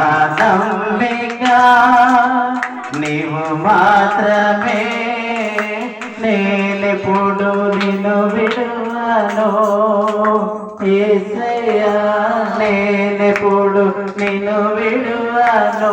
పాదంబిగా నీవు మాత్రమే నేనెప్పుడు నిన్ను విడువను? ఏసయ్యా నేనెప్పుడు నిన్ను విడువను?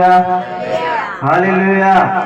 Hallelujah. Hallelujah.